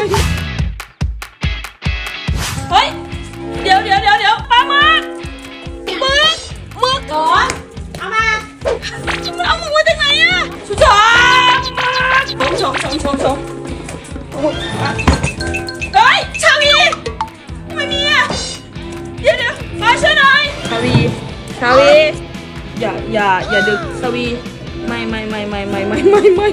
มือเฮ้ย เดี๋ยวเดี๋ยวเดี๋ยวเดี๋ยวปามากมึกหมึอก่อนเอามามัเอาหมึกจากไหนอะชุดชมชมชมชมชมเฮ้ย ชาวีไมมีอะเดี๋ยวดี๋มาช่วยหน่อยชาวีชาวีอย่าอย่าอย่าดึกชาวีไม่ไม่ไม่ไม่ไม่ไม่ไม่ไม่